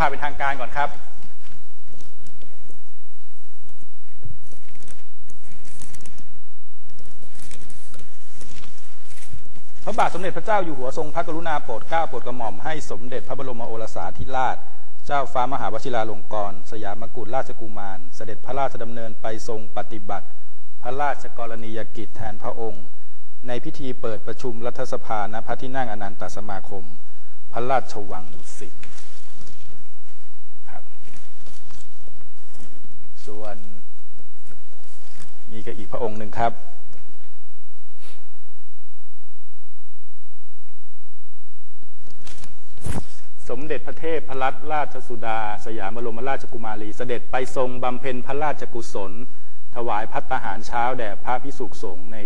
ข่าวเป็นทางการก่อนครับ พระบาทสมเด็จพระเจ้าอยู่หัวทรงพระกรุณาโปรดเกล้าโปรดกระหม่อมให้สมเด็จพระบรมโอรสาธิราช เจ้าฟ้ามหาวชิราลงกรณสยามกุฎราชกุมาร เสด็จพระราชดำเนินไปทรงปฏิบัติ พระราชกรณียกิจแทนพระองค์ ในพิธีเปิดประชุมรัฐสภาณพระที่นั่งอนันตสมาคม พระราชวังดุสิตครับ ส่วนมีก็อีกพระองค์หนึ่งครับสมเด็จพระเทพพระรัตนราชสุดา สยามบรมราชกุมารีเสด็จไปทรงบำเพ็ญพระราชกุศล ถวายพัตตาหารเช้าแด่พระพิสุสงฆ์ใน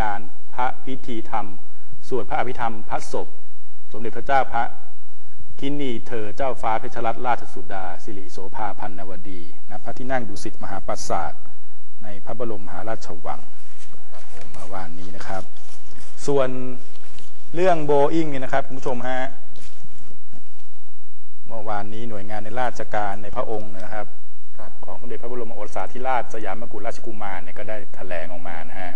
การพระพิธีธรรม สวดพระอภิธรรมพระศพ สมเด็จพระเจ้าพระ คินีเธอเจ้าฟ้าเพชรรัตนราชสุดา สิริโสภาพันนวดีณพระที่นั่งดุสิตมหาปราสาทในพระบรมมหาราชวังเมื่อวานนี้นะครับ ส่วนเรื่องโบอิงเนี่ยนะครับคุณผู้ชมฮะเมื่อวานนี้หน่วยงานในราชการในพระองค์นะครับครับของสมเด็จพระบรมโอรสาธิราชสยามกุฎราชกุมารเนี่ยก็ได้แถลงออกมานะฮะ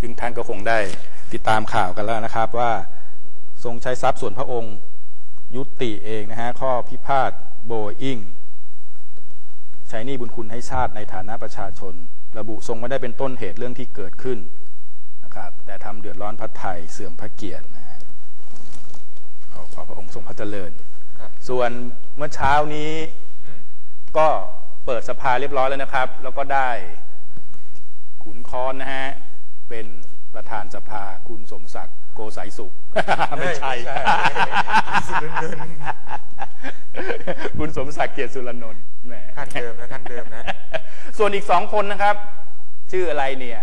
ซึ่งท่านก็คงได้ติดตามข่าวกันแล้วนะครับว่าทรงใช้ทรัพย์ส่วนพระองค์ ยุติเองนะฮะข้อพิพาทโบอิงใช้หนี้บุญคุณให้ชาติในฐานะประชาชน ระบุทรงไม่ได้เป็นต้นเหตุเรื่องที่เกิดขึ้นนะครับ แต่ทำเดือดร้อนพระไทยเสื่อมพระเกียรตินะฮะขอขอพระองค์ทรงพระเจริญครับส่วนเมื่อเช้านี้อืมก็เปิดสภาเรียบร้อยแล้วนะครับ แล้วก็ได้ขุนค้อนนะฮะเป็น ประธานสภาคุณสมศักดิ์โกสายสุข ไม่ใช่ สุรนนท์คุณสมศักดิ์เกียรติสุรนนท์แหมท่านเดิมนะท่านเดิมนะ ส่วนอีกสองคนนะครับ ชื่ออะไรเนี่ย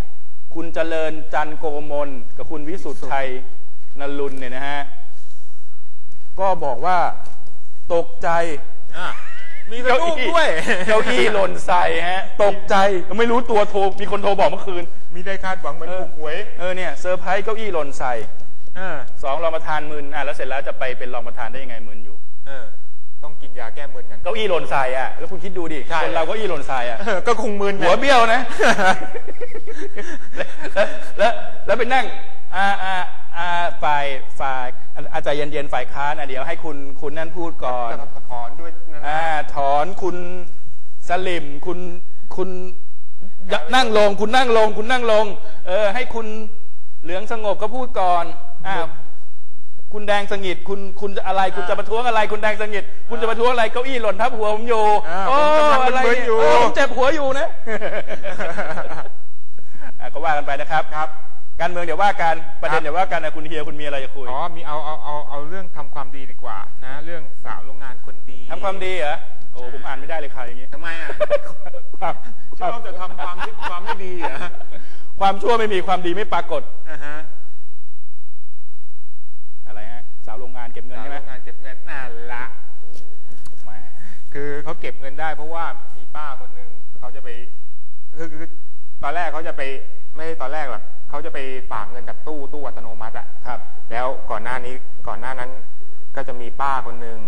คุณเจริญจันทร์โกมลกับคุณวิสุทธ์ชัยนรุนเนี่ยนะฮะ ก็บอกว่า ตกใจอะ มีสะดุ้งด้วยเก้าอี้หล่นใส่ฮะ ตกใจไม่รู้ตัวโทรมีคนโทรบอกเมื่อคืน มีได้คาดหวังเหมือนเออถูกหวยเออเนี่ยเซอร์ไพรส์เก้าอี้หล่นใส่เออสองรองประธานมึนอะแล้วเสร็จแล้วจะไปเป็นรองประธานได้ยังไงมึนอยู่เออต้องกินยาแก้มึนกันเก้าอี้หล่นใส่อะแล้วคุณคิดดูดิใช่คนเราเก้าอี้หล่นใส่อะเออก็คงมึนหัวเบี้ยวนะ แล้วแล้วแล้วไปนั่งอ่าอ่าอ่าฝ่ายฝ่ายอาจารย์เย็นๆฝ่ายค้านอะเดี๋ยวให้คุณคุณนั่นพูดก่อนจะถอนด้วยนะ อ่าถอนคุณสลิมคุณคุณอย่านั่งลง คุณนั่งลง คุณนั่งลง เออ ให้คุณเหลืองสงบก็พูดก่อนอ้าวคุณแดงสงิดคุณคุณจะอะไร คุณจะประท้วงอะไร คุณแดงสงิดคุณจะประท้วงอะไรเก้าอี้หล่นทับหัวผมอยู่อ่าโอ้ผมกำลังอะไรมึนเนี่ยๆอยู่เออผมเจ็บหัวอยู่นะอะก็ว่ากันไปนะครับครับ การเมืองเดี๋ยวว่ากันประเด็นเดี๋ยวว่ากันนะคุณเฮียคุณมีอะไรจะคุยอ๋อมีเอาเอาเอาเอาเรื่องทำความดีดีกว่านะ เรื่องสาวโรงงาน คนดีทำความดีเหรอโอ้ผมอ่านไม่ได้เลยข่าวอย่างนี้ ทำไมอะความคชวาอมบจะทำความที่ความไม่ดีเหรอความชั่วไม่มีความดีไม่ปรากฏ อ่าฮะอะไรฮะ สาวโรงงานเก็บเงินสาวใช่ไหมโรงงานเก็บเงินน่าละแม่คือเขาเก็บเงินได้ เพราะว่ามีป้าคนหนึ่งเขาจะไปคือคือตอนแรกเขาจะไปไม่ตอนแรกหรอกเขาจะไปฝากเงินกับตู้ตู้อัตโนมัติอะ ครับ แล้วก่อนหน้านี้ก่อนหน้านั้นก็จะมีป้าคนหนึ่ง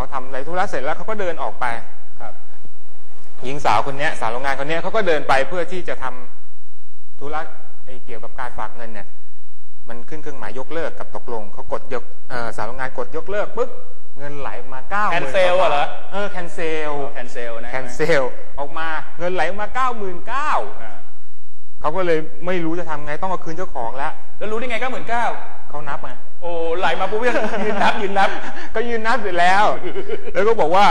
เขาทำอะไรธุระเสร็จแล้วเขาก็เดินออกไปครับ หญิงสาวคนเนี้ย สาวโรงงานคนเนี้ยเขาก็เดินไปเพื่อที่จะทำธุระไอ้เกี่ยวกับการฝากเงินเนี่ย มันขึ้นเครื่องหมายยกเลิกกับตกลงเขากดยกเออสาวโรงงานกดยกเลิกปุ๊บเงินไหลมาเก้า cancel อะเหรอเออแคนเซลแคนเซลนะแคนเซลออกมาเงินไหลมาเก้าหมื่นเก้าอ่าเขาก็เลยไม่รู้จะทำไงต้องเอาคืนเจ้าของแล้วแล้วรู้ได้ไงก็หมื่นเก้า เขานับไงโอ้ไหลมาปุ๊บยังยืนนับยืนนับ ก็ยืนนับเสร็จแล้ว แล้วก็บอกว่า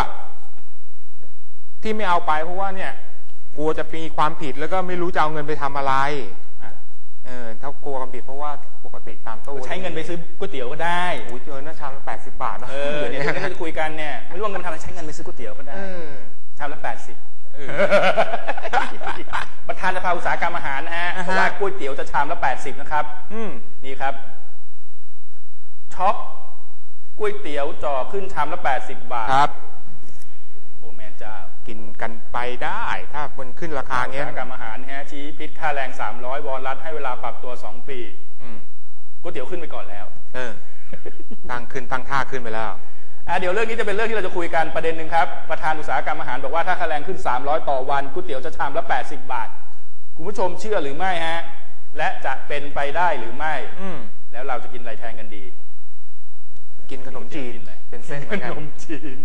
ที่ไม่เอาไปเพราะว่าเนี่ย กลัวจะมีความผิดแล้วก็ไม่รู้จะเอาเงินไปทำอะไรอะเออถ้ากลัวความผิดเพราะว่าปกติตามตู้ใช้เงินไปซื้อก๋วยเตี๋ยวก็ได้โอ้ยเจอนะชามละแปดสิบบาทนะเออเนี่ยที่เราจะคุยกันเนี่ยไม่รู้ว่าเงินทำอะไรใช้เงินไปซื้อก๋วยเตี๋ยวก็ได้เออชามละแปดสิบเออประธานสภาอุตสาหกรรมอาหารนะฮะอ่าฮะบอกว่าก๋วยเตี๋ยวจะชามละแปดสิบนะครับอืมนี่ครับ ช็อปก๋วยเตี๋ยวจ่อขึ้นชามละแปดสิบบาทครับ โอ้แม่เจ้ากินกันไปได้ ถ้ามันขึ้นราคาอุตเงี้ยสาหกรรมอาหารฮะชี้พิษค่าแรง 300 วอนรัฐให้เวลาปรับตัว 2 ปีอืมก๋วยเตี๋ยวขึ้นไปก่อนแล้ว เออ ตั้งขึ้นตั้งท่าขึ้นไปแล้วอะเดี๋ยวเรื่องนี้จะเป็นเรื่องที่เราจะคุยกันประเด็นหนึ่งครับ ประธานอุตสาหกรรมอาหารบอกว่าถ้าค่าแรงขึ้น 300 ต่อวันก๋วยเตี๋ยวจะชามละ 80 บาท คุณผู้ชมเชื่อหรือไม่ฮะ และจะเป็นไปได้หรือไม่ อืมแล้วเราจะกินอะไรแทนกันดี กินขนมจีนกินอะไรเป็นเส้นเหมือนขกันนมจีน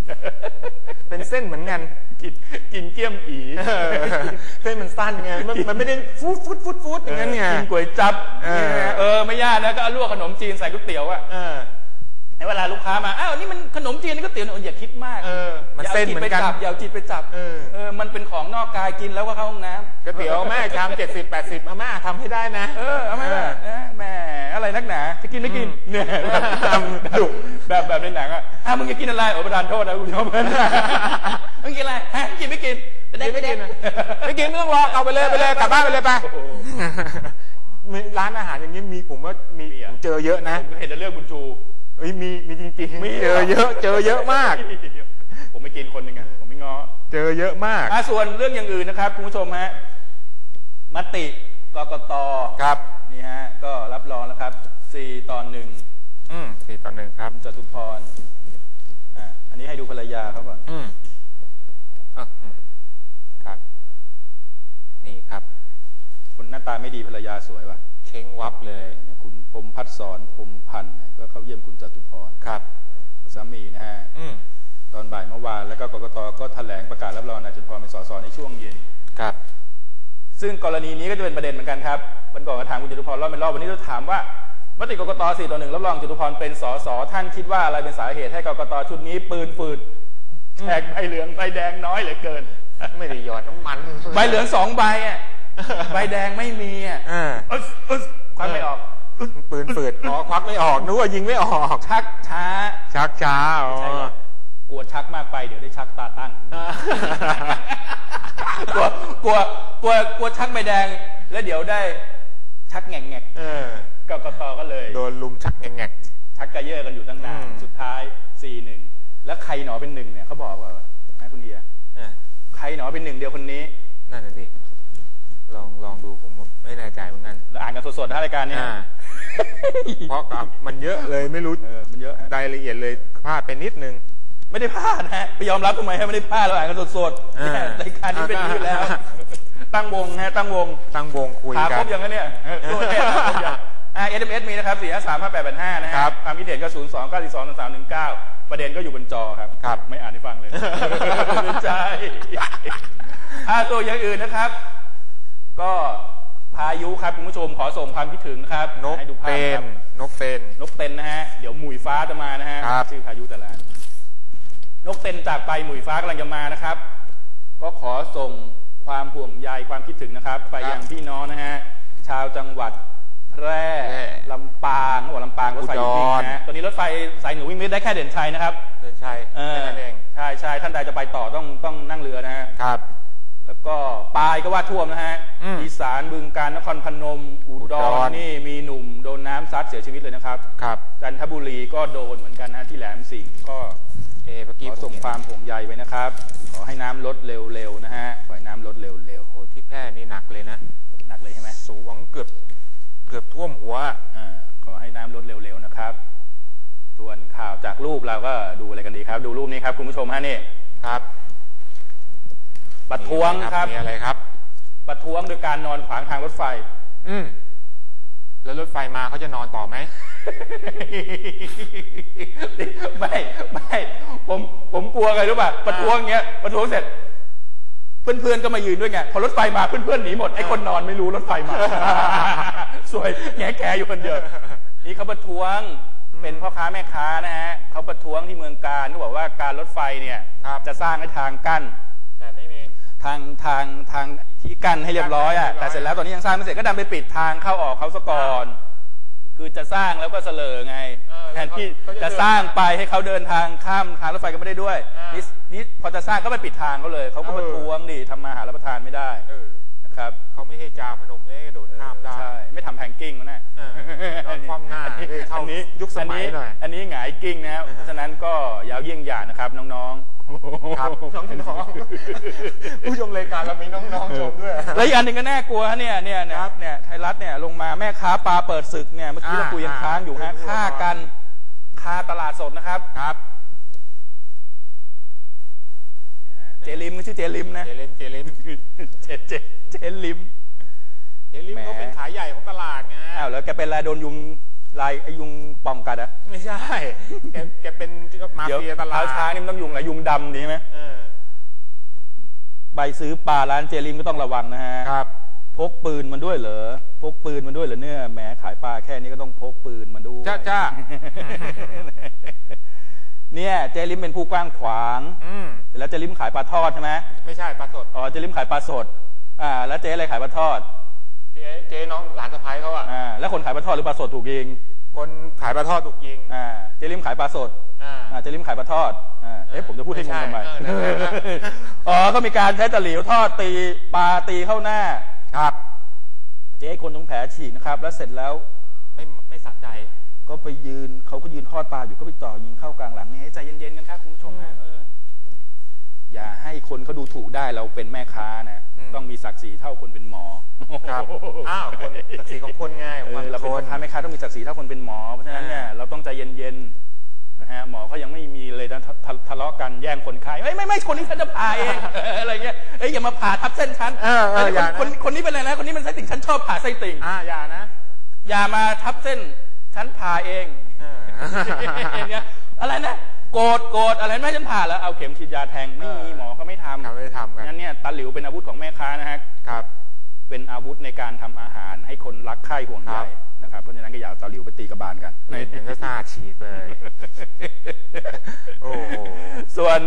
เป็นเส้นเหมือนกัน กินกินเกี๊ยมอีเออเส้นมันสั้นไงมันมันไม่ได้ฟูดฟูดฟูดฟูดอย่างนั้นไง กินก๋วยจับเออ เนี่ยนะเออไม่ยากนะก็เอาลวกขนมจีนใส่ก๋วยเตี๋ยวอะเออในเวลาลูกค้ามาอ้าวนี่มันขนมจีนนี่ก๋วยเตี๋ยวเนี่ยอย่าคิดมากเออมันย่าเส้นเหมือนกันจิตไปจับอย่าเอาจิตไปจับเออ เออมันเป็นของนอกกายกินแล้วก็เข้าห้องน้ำก๋วยเตี๋ยวแม่ชามเจ็ดสิบแปดสิบอาม่าทำให้ได้นะ เออเอาไหมล่ะนะแหมอะไรนั กหนาจะกินไม่กินอืมเนี่ยแบบดุแบบแบบในหนังอะอะมึงจะกินอะไรโอ้ประธานโทษนะคุณผู้ชมมึงกินอะไรฮะกินไม่กินจะได้กินไม่ไม่ได้กินอะไม่กินไม่ต้องรอเอาไปเลยไปเลยกลับบ้านไปเลยไปโอ้โหมีร้านอาหารอย่างนี้มีผมว่ามีมีอะผมเจอเยอะนะผมเห็นแต่เรื่องบุญชูเอ้ยมีมีจริงมีๆเจอเยอะเจอเยอะมาก ผมไม่กินคนหนึ่งอะผมไม่ง้อเจอเยอะมากอะส่วนเรื่องอย่างอื่นนะครับคุณผู้ชมฮะมติกกตครับนี่ฮะก็รับรองแล้วครับ 4ต่อหนึ่งอืมสี่ต่อหนึ่งครับคุณจตุพรอะอันนี้ให้ดูภรรยาเขาก่อนอืมอะอืมครับ นี่ครับคนหน้าตาไม่ดีภรรยาสวยว่ะเช้งวับเลยเนี่ยคุณพรหมพัฒสอนพรหมพันธ์เนี่ยก็เข้าเยี่ยมคุณจตุพรครับสามีนะฮะอืมตอนบ่ายเมื่อวานแล้วก็กกตก็แถลงประกาศรับรองนายจตุพรเป็นสสในช่วงเย็นครับ ซึ่งกรณีนี้ก็จะเป็นประเด็นเหมือนกันครับวันก่อนก็ถามคุณจตุพรรอบเป็นรอบวันนี้เราถามว่า มติกกต4ต่อหนึ่งรับรองจตุพรเป็นสสท่านคิดว่าอะไรเป็นสาเหตุให้กกตชุดนี้ ปืนฝืดแจกใบเหลืองใบแดงน้อยเหลือเกิน ไม่ได้หยอดน้ำมันใบเหลืองสองใบอะใบแดงไม่มีอะอ่าอึ๊สอึ๊สควักไม่ออกปืนฝืดอ๋อควักไม่ออกนึกว่ายิงไม่ออกชักช้า ชักช้าอ๋อใช่หรอกกลัวชักมากไปเดี๋ยวได้ชักตาตั้งกลัวกลัวกลัวกลัวชักใบแดง แล้วเดี๋ยวได้ชักแง่งแง กเออกกตก็เลย โดนลุมชักแงกชักกระเยอะกันอยู่ตั้งนานอืมสุดท้ายสี่หนึ่งแล้วใครหนอเป็นหนึ่งเนี่ยเขาบอกว่าให้คุณเฮียๆอะใครหนอเป็นหนึ่งเดียวคนนี้นั่นน่ะดิลองลองดูผมไม่แน่ใจเหมือนกันแล้วอ่านกันสดๆนะรายการเนี้ยอ่าเพราะกับมันเยอะเลยไม่รู้เออมันเยอะฮะรายละเอียดเลยพลาดไปนิดนึงไม่ได้พลาดนะฮะไปยอมรับทำไมให้ไม่ได้พลาดเราอ่านกันสดๆอ่าเนี่ยรายการนี้เป็นอย่างนี้อยู่แล้ว ตั้งวงฮะตั้งวงตั้งวงคุยหากัครนบยังไงเนี่ยตัวเทศหาครบยัง อ่าเอสเอสมีนะครับสี่ห้าสามห้าแปดแปดห้านะฮะครับความคิดเห็นก็ศูนย์สองเก้าสี่สองสามหนึ่งเก้าประเด็นก็อยู่บนจอครับ ครับ ไม่อ่านให้ฟังเลย ไม่ใช่อ่าตัวอย่างอื่นนะครับ ก็พายุครับคุณผู้ชมขอส่งความคิดถึงนะครับนกให้ดูภาเตพคนรับนกเตนนกเต็นนะฮะ เดี๋ยวหมุยฟ้าจะมานะฮะ ครับ ชื่อพายุแต่ละอันนกเต็นจากไปหมุยฟ้ากำลังจะมานะครับ ก็ขอส่งความห่วงใยความคิดถึงนะครับ ไปยังพี่น้องนะฮะ ชาวจังหวัด แพร่แพร่ลำปางเขาบอกลำปางรถไฟหยุดวิ่งนะฮะตอนนี้รถไฟสายหนูวิ่งไม่ได้แค่เด่นชัยนะครับเดินชัยเออแค่นั้นเองใช่ใช่ท่านใดจะไปต่อต้องต้องนั่งเรือนะฮะครับ แล้วก็ปลายก็ว่าท่วมนะฮะอืมอีสานบึงการนครพนม อุอุดดรรนี่มีหนุ่มโดนน้ำซัดเสียชีวิตเลยนะครับครับ จันทบุรีก็โดนเหมือนกันนะที่แหลมสิงห์ก็เอเมื่อขกี้อผมส่งเห็นความห่วงใยไว้นะครับ ขอให้น้ำลดเร็วๆนะฮะขอให้น้ำลดเร็วโอ้โหที่แพร่นี่หนักเลยนะๆหนักเลยใช่ไหมสูงเกือบเกือบท่วมหัวอ่าขอให้น้ำลดเร็วๆนะครับ ส่วนข่าวจากรูปเราก็ดูอะไรกันดีครับ ดูรูปนี้ครับคุณผู้ชมฮะนี่ครับประท้วงครับมีอะไรครับประท้วงโดยการนอนขวางทางรถไฟ อืมแล้วรถไฟมาเขาจะนอนต่อไหมไม่ไม่ผมผมกลัวไงรู้ป่ะประท้วงเงี้ยประท้วงเสร็จ เพื่อนๆก็มายืนด้วยไงพอรถไฟมาเพื่อนๆหนีหมดไอ้คนนอนไม่รู้รถไฟมา สวยแง่แกอยู่คนเดียวนี่เขาประท้วงเป็นพ่อค้าแม่ค้านะฮะเขาประท้วงที่เมืองการเขาบอกว่าการรถไฟเนี่ยครับจะสร้างให้ทางกั้นแต่ไม่มีทางทางทางที่กั้นให้เรียบร้อยอะกั้นให้เรียบร้อยแต่เสร็จแล้วตอนนี้ยังสร้างไม่เสร็จก็ดันไปปิดทางเข้าออกเขาซะก่อนคือจะสร้างแล้วก็เสลอไงเออแทนที่เขาจะจะสร้างไปให้เขาเดินทางข้ามทางรถไฟก็ไม่ได้ด้วยอ่านี่ นี่นี่พอจะสร้างก็ไปปิดทางเขาเลยเขาก็เออประท้วงดิทำมาหารับประทานไม่ได้เออนะครับเขาไม่ให้จาพนมไม่ให้กระโดดข้ามได้ใช่ไม่ทำแพงกิ้งแล้วนะเออนอนคว่ำหน้าเฮ้ยเข้าอันนี้ยุคสมัยหน่อยอันนี้หงายกิ้งนะครับเพราะฉะนั้นก็อยาวเยี่ยงอย่างนะครับน้องๆครับน้องๆผู้ชมรายการเรามีน้องๆชมด้วยแล้วอีกอันหนึ่งก็น่ากลัวฮะเนี่ยเนี่ยเนี่ยเนี่ยไทยรัฐเนี่ยลงมาแม่ค้าปลาเปิดศึกเนี่ยเมื่อกี้อ่าเราคุยกันค้างอยู่ฮะอ่าฆ่ากันคาตลาดสดนะครับครับ เนี่ยฮะเจลิมก็ชื่อเจลิมนะ เจลิมเจลิมเจเจเจลิมเจลิมแหมเขาเป็นขายใหญ่ของตลาดไงอ้าวแล้วแกเป็นอะไรโดนยุงลายไอ้ยุงปองกัดอะไม่ใช่แกแกเป็นมาเดี๋ยวเฟียตลาเท้าดช้างนี่มันต้องยุงอะไรยุงดำดีไหมเออใบซื้อปลาร้านเจลิมก็ต้องระวังนะฮะครับ พกปืนมันด้วยเหรอพกปืนมันด้วยเหรอเนี่ยแหมขายปลาแค่นี้ก็ต้องพกปืนมาด้วยจ้าจ้าเนี่ยเจลิมเป็นผู้กว้างขวาง อืมแล้วเจลิมขายปลาทอดใช่ไหมไม่ใช่ปลาสดอ๋อเจลิมขายปลาสดอ่าแล้วเจ๊อะไรขายปลาทอดเจ๊เจ๊น้องหลานสะพ้ายเขาอะอ่าแล้วคนขายปลาทอดหรือปลาสดถูกยิง คนขายปลาทอดถูกยิงอ่าเจลิมขายปลาสดอ่าอ่าเจลิมขายปลาทอดอ่าเอ๊ะผมจะพูดให้งงทำไมไม่ใช่เออนั่นแหละอ๋อก็มีการใช้ตะหลิวทอดตีปลาตีเข้าหน้าครับ เจ๊คนตรงแผลฉีกนะครับ แล้วเสร็จแล้วไม่ไม่สะใจ ก็ไปยืนเขาก็ยืนทอดปลาอยู่ก็ไปจ่อยิงเข้ากลางหลังนี่ให้ใจเย็นๆกันครับคุณผู้ชมฮะเอออย่าให้คนเขาดูถูกได้เราเป็นแม่ค้านะอืม ต้องมีศักดิ์ศรีเท่าคนเป็นหมอครับอ้าวคนศักดิ์ศรีของคนไงของเอมันอเราคเป็นพ่อนค้าแม่ค้าต้องมีศักดิ์ศรีเท่าคนเป็นหมอเพราะฉะนั้นเนี่ยอ่า เราต้องใจเย็นๆนะฮะหมอเขายังไม่มีเลยนะทะทะทะเลาะกันแย่งคนไข้เอ้ยไม่ไม่คนนี้ฉันจะผ่าเองเอออะไรเงี้ยเอ้ยอย่ามาผ่าทับเส้นฉันเออเออไอ้อย่านะคนคนคนนี้เป็นอะไรนะคนนี้มันไส้ติ่งฉันชอบผ่าไส้ติ่ง อ่าอย่านะ อย่ามาทับเส้นฉันผ่าเอง เออ อย่างเงี้ยอะไรนะ โกรธโกรธอะไรไม่ให้ฉันผ่าแล้วเอาเข็มฉีดยาแทงไม่มีเออหมอก็ไม่ทำทำไม่ได้ทำกันงั้นเนี่ยตาหลิวเป็นอาวุธของแม่ค้านะฮะครับ เป็นอาวุธในการทำอาหารให้คนรักใคร่ห่วงใยครับนะครับเพราะฉะนั้นก็อย่าเอาตาหลิวไปตีกระบาลกันเห็นก็หน้าฉีกเลยโอ้โหส่วน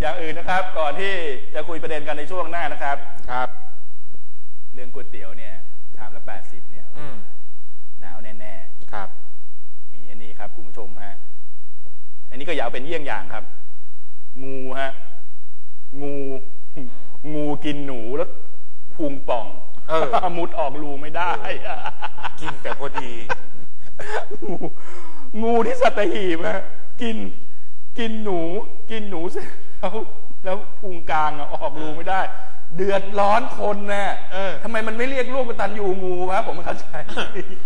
อย่างอื่นนะครับ ก่อนที่จะคุยประเด็นกันในช่วงหน้านะครับครับ เรื่องก๋วยเตี๋ยวเนี่ยชามละ80เนี่ย อืม หนาวแน่ ครับ ๆ มีอันนี้ครับคุณผู้ชมฮะอั นนี้ก็อย่าเอาเป็นเยี่ยงอย่างครับ งูฮะ งู งูกินหนูแล้วพุงป่องเออ มุดออกรูไม่ได้กินแต่พอดี งูงูที่สัตหีบฮะกิน กินหนู กินหนูเสร็จแล้วแล้วพุงกลางอะออกรูไม่ได้ เดือดร้อนคนนะเออ ทำไมมันไม่เรียกลูกกตันยูงูวะผมไม่เข้าใจ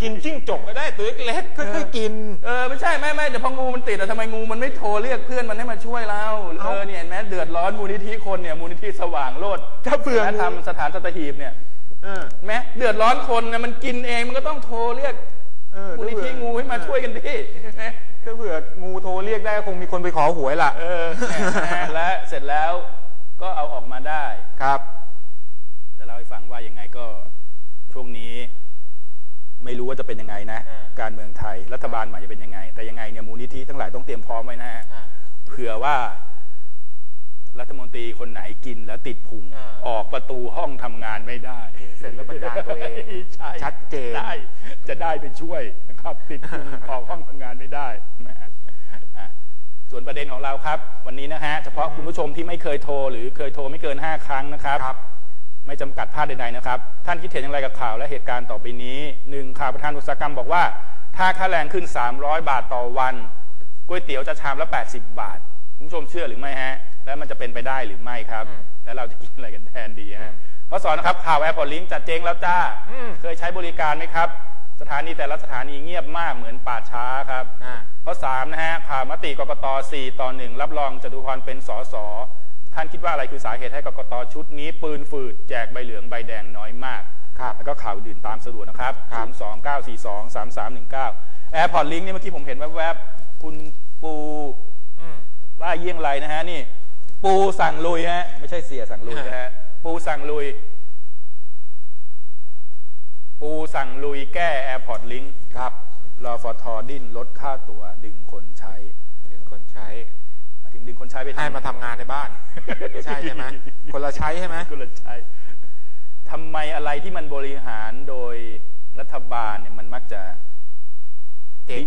กินจิ้งจกก็ได้ตัวเล็กๆค่อยๆกิน เออไม่ใช่ไม่ไม่เดี๋ยวพองูมันติดอะทำไมงูมันไม่โทรเรียกเพื่อนมันให้มาช่วยเราเอเอ้าอเนี่ยเห็นไหมเดือดร้อนมูลนิธิคนเนี่ยมูลนิธิสว่างโลดถ้าเผื่อและทำสถานสัตหีบเนี่ยเออแม้เดือดร้อนคนนะมันกินเองมันก็ต้องโทรเรียกเออมูลนิธิงูให้มาช่วยกันดิใช่ไหมถ้าเผื่องูโทรเรียกได้คงมีคนไปขอหวยล่ะเออเนี่ยและเสร็จแล้ว ก็เอาออกมาได้ครับจะเล่าให้ฟังว่ายังไงก็ช่วงนี้ ไม่รู้ว่าจะเป็นยังไงนะอ่าการเมืองไทยรัฐบาลใหม่จะเป็นยังไง แต่ยังไงเนี่ยมูลนิธิทั้งหลายต้องเตรียมพร้อมไว้นะฮะอ่าเผื่อว่ารัฐมนตรีคนไหนกินแล้วติดพุงอ่าออกประตูห้องทำงานไม่ได้เสร็จแล้วประจานตัวเองใช่ชัดเจนได้จะได้ไปช่วยนะครับ ติดพุงออกห้องทำงานไม่ได้นะฮะอะ ส่วนประเด็นของเราครับ วันนี้นะฮะเฉพาะคุณผู้ชมที่ไม่เคยโทร หรือเคยโทรไม่เกิน 5 ครั้งนะครับครับ ไม่จำกัดพลาดใดๆนะครับ ท่านคิดเห็นอย่างไรกับข่าวและเหตุการณ์ต่อไปนี้หนึ่งข่าวประธานอุตสาหกรรมบอกว่า ถ้าค่าแรงขึ้น 300 บาทต่อวันก๋วยเตี๋ยวจะชามละ 80 บาท คุณผู้ชมเชื่อหรือไม่ฮะ แล้วมันจะเป็นไปได้หรือไม่ครับ อืมแล้วเราจะกินอะไรกันแทนดีอืฮะมข้อสองนะครับข่าวแอร์พอร์ตลิงจัดเจ๊งแล้วจ้า อืม เคยใช้บริการไหมครับ สถานีแต่ละสถานีเงียบมากเหมือนป่าช้าครับอ่าข้อสามนะฮะข่าวมติกกต4ต่อ1รับรองจตุพรเป็นสสท่านคิดว่าอะไรคือสาเหตุให้กกตชุดนี้ ปืนฝืดแจกใบเหลืองใบแดงน้อยมากครับแล้วก็ข่าวอื่นตามสะดวกนะครับครับ0 2 9 4 2 3 3 1 9 AirPod Link นี่เมื่อกี้ผมเห็นแวบๆคุณปูอืมว่าเยี่ยงไรนะฮะนี่ ปูสั่งลุยฮะไม่ใช่เสียสั่งลุยนะฮะปูสั่งลุย ปูสั่งลุยแก้ AirPod Link ครับรอฟทดิ้นลดค่าตั๋วดึงคนใช้หนึ่งคนใช้หมายถึงดึงคนใช้ไปทำให้มาทำงานในบ้าน ไม่ใช่ใช่ไหมคนละใช้ใช่ไหมคนละใช้ทำไมอะไรที่มันบริหารโดยรัฐบาลเนี่ยมันมักจะเจ๋ง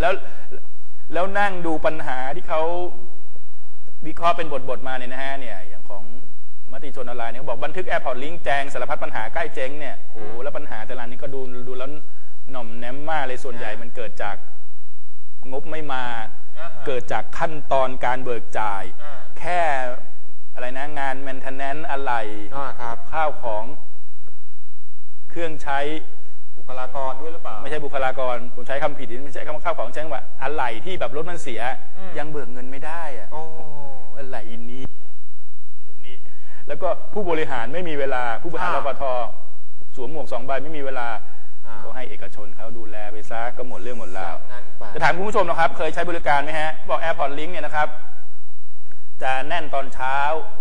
แล้วแล้วนั่งดูปัญหาที่เขาวิเคราะห์เป็นบทบทๆมาเนี่ยนะฮะเนี่ยอย่างของ มติชนออนไลน์เนี่ยเขาบอกบันทึกแอร์พอร์ตลิงแจงสารพัดปัญหาใกล้เจ๊งเนี่ยโอ้โหแล้วปัญหาแต่ละนี้ก็ดูดูแล้วหน่อมแนมมากเลยส่วนใหญ่มันเกิดจากงบไม่มาอ่าฮะเกิดจากขั้นตอนการเบิกจ่ายอ่าแค่อะไรนะงานแมนเทนแนนอะไรอ่าครับข้าวของเครื่องใช้บุคลากรด้วยหรือเปล่า ไม่ใช่บุคลากร ผมใช้คำผิดนี่ไม่ใช่คำว่าข้าวของใช้คำว่าอะไรที่แบบรถมันเสียอืมยังเบิกเงินไม่ได้อะโอ้อะไรนี้นี้ แล้วก็ผู้บริหารไม่มีเวลา ผู้บริหารรปทสวมหมวกสองใบไม่มีเวลาอ่า ก็ให้เอกชนเขาดูแลไปซะก็หมดเรื่องหมดราวงั้นไป จะถามคุณผู้ชมนะครับ เคยใช้บริการไหมฮะ บอก AirPod Link เนี่ยนะครับ จะแน่นตอนเช้า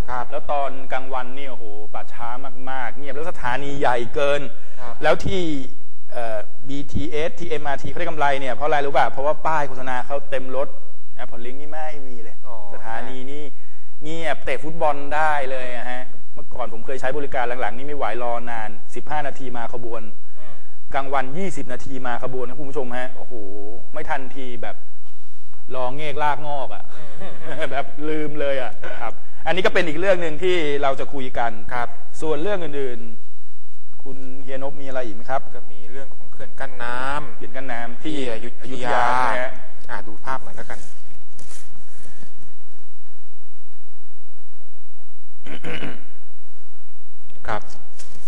ครับแล้วตอนกลางวันเนี่ยโอ้โหป่าช้ามาก ๆ เงียบแล้วสถานีใหญ่เกิน ครับ แล้วที่เอ่อ BTS ที่ MRT เขาได้กำไรเนี่ย เพราะอะไรรู้ป่ะ เพราะว่าป้ายโฆษณาเขาเต็มรถ AirPod Link นี่ไม่มีเลย อ๋อ สถานีนี่ เงียบเตะฟุตบอลได้เลยอะฮะ เมื่อก่อนผมเคยใช้บริการหลังๆ นี่ไม่ไหวรอนาน 15 นาทีมาขบวนอืมกลางวัน 20 นาทีมาขบวนนะคุณผู้ชมฮะ โอ้โห ไม่ทันทีแบบรอเงกลากงอกอะ่ะ แบบลืมเลยอะ่ะครับ อันนี้ก็เป็นอีกเรื่องหนึ่งที่เราจะคุยกันครับ ส่วนเรื่องอื่นๆ คุณเฮียนบมีอะไรอีกไหมครับ ก็มีเรื่องของเขื่อนกั้นน้ำเขียนกันน้ำที่ที่อยุอยุธธยายาใช่ไหมฮะอ่าดูภาพหน่อยแล้วกัน ครับ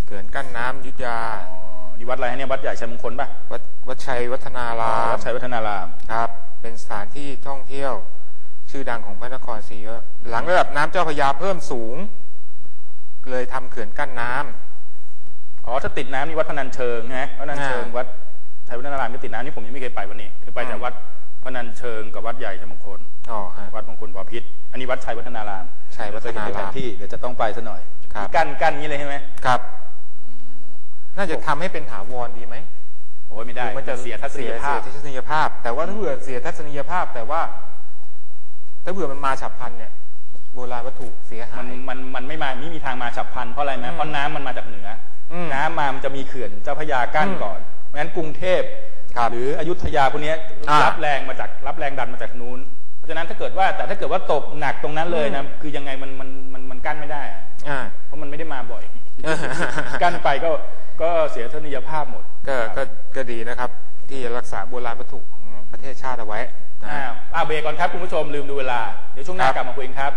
เขื่อนกั้นน้ำอยุธยาอ๋อนี่วัดอะไรฮะเนี่ยวัดใหญ่ชัยมงคลป่ะวัดวัดชัยวัฒนารามวัดชัยวัฒนารามครับ เป็นสถานที่ท่องเที่ยว ชื่อดังของพระนครศรีอยุธยาหลังระดับน้ำเจ้าพระยาเพิ่มสูง เลยทำเขื่อนกั้นน้ำ อ๋อถ้าติดน้ำนี่วัดพนัญเชิงนะวัดพนัญเชิงอ่า วัดชัยวัฒนารามก็ติดน้ำนี่ผมยังไม่เคยไปวันนี้เคยไปแต่อืมวัดพนัญเชิงกับวัดใหญ่ชัยมงคล อ๋อฮะ วัดมงคลบพิษอันนี้วัดชัยวัฒนารามชัยวัฒ ที่เดี๋ยวจะต้องไปซะหน่อยครับมีกั้นกั้นอย่างนี้เลยใช่ไหมครับ น่าจะทำให้เป็นถาวรดีไหมโอ้ยไม่ได้มันจะเสียทัศนียภาพเสียทัศนียภาพ แต่ว่าถ้าเผื่อเสียทัศนียภาพ แต่ว่า ถ้าเผื่อมันมาฉับพลันเนี่ยโบราณวัตถุเสียหามันยมันมันไม่มาไม่มีทางมาฉับพลันเพราะอะไรไหมอืมเพราะน้ำมันมาจากเหนืออมน้ำมามันจะมีเขื่อนเจ้าพระยากั้นอืมก่อนเพราะฉะนั้นกรุงเทพครับหรืออยุธยาพวกเนี้ยอ่ารัรับแรงมาจากรับแรงดันมาจากนู้น เพราะฉะนั้นถ้าเกิดว่าแต่ถ้าเกิดว่าตกหนักตรงนั้นเลยนะคือยังไงมันมันมันมัน กั้นไม่ได้อะอ่าเพราะมันไม่ได้มาบ่อย กั้นไปก็ก็เสียทัศนียภาพหมด ก็ก็ก็ดีนะครับ ที่รักษาโบราณวัตถุของประเทศชาติเอาไว้นะอ้าวอ่าเบรกก่อนครับคุณผู้ชมลืมดูเวลา เดี๋ยวช่วงหน้าครับกลับมาคุยกันครับ